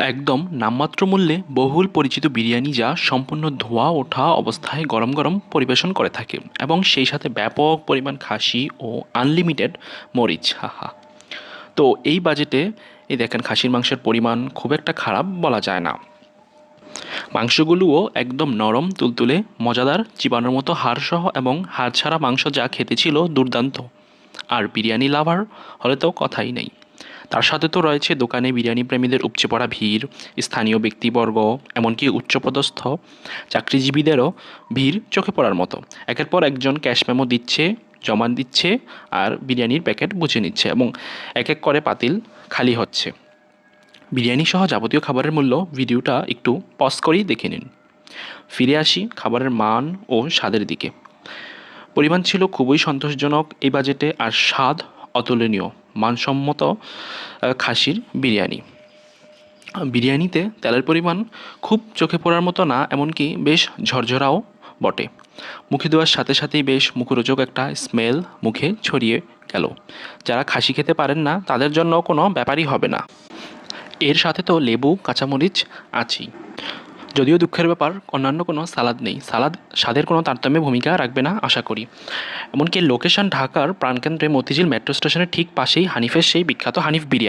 একদম নামমাত্র মূল্যে বহুল পরিচিত বিরিয়ানি যা সম্পূর্ণ ধোয়া ওঠা অবস্থায় গরম গরম পরিবেশন করে থাকে এবং সেই সাথে ব্যাপক পরিমাণ খাসি ও আনলিমিটেড মরিচ, হাহা। তো এই বাজেটে এই দেখেন খাসির মাংসের পরিমাণ খুব একটা খারাপ বলা যায় না। মাংসগুলোও একদম নরম, তুলতুলে, মজাদার, চিবানোর মতো হাড়সহ এবং হাড় ছাড়া মাংস যা খেতে ছিল দুর্দান্ত। আর বিরিয়ানি লাভার হলে তো কথাই নেই। তার সাথে তো রয়েছে দোকানে বিরিয়ানি প্রেমীদের উপচে পড়া ভিড়, স্থানীয় ব্যক্তিবর্গ, এমনকি উচ্চপদস্থ চাকরিজীবীদেরও ভিড় চোখে পড়ার মতো। একের পর একজন ক্যাশ মেমো দিচ্ছে, জমা দিচ্ছে আর বিরিয়ানির প্যাকেট বুঝে নিচ্ছে এবং এক এক করে পাতিল খালি হচ্ছে। বিরিয়ানি সহ যাবতীয় খাবারের মূল্য ভিডিওটা একটু পজ করেই দেখে নিন। ফিরে আসি খাবারের মান ও স্বাদের দিকে। পরিমাণ ছিল খুবই সন্তোষজনক এই বাজেটে আর স্বাদ অতুলনীয়। মানসম্মত খাসির বিরিয়ানি। বিরিয়ানিতে তেলের পরিমাণ খুব চোখে পড়ার মতো না, এমনকি বেশ ঝরঝরাও বটে। মুখে দেওয়ার সাথে সাথেই বেশ মুখরোচক একটা স্মেল মুখে ছড়িয়ে গেল। যারা খাসি খেতে পারেন না, তাদের জন্য কোনো ব্যাপারই হবে না। এর সাথে তো লেবু, কাঁচামরিচ আছেই। যদিও দুঃখের ব্যাপার, অন্যান্য কোনো সালাদ নেই। সালাদ, স্বাদের কোনো তারতম্যে ভূমিকা রাখবে না, আশা করি। এমনকি লোকেশন ঢাকার প্রাণকেন্দ্রে মতিঝিল মেট্রো স্টেশনের ঠিক পাশেই হানিফের সেই বিখ্যাত হানিফ বিরিয়ানি।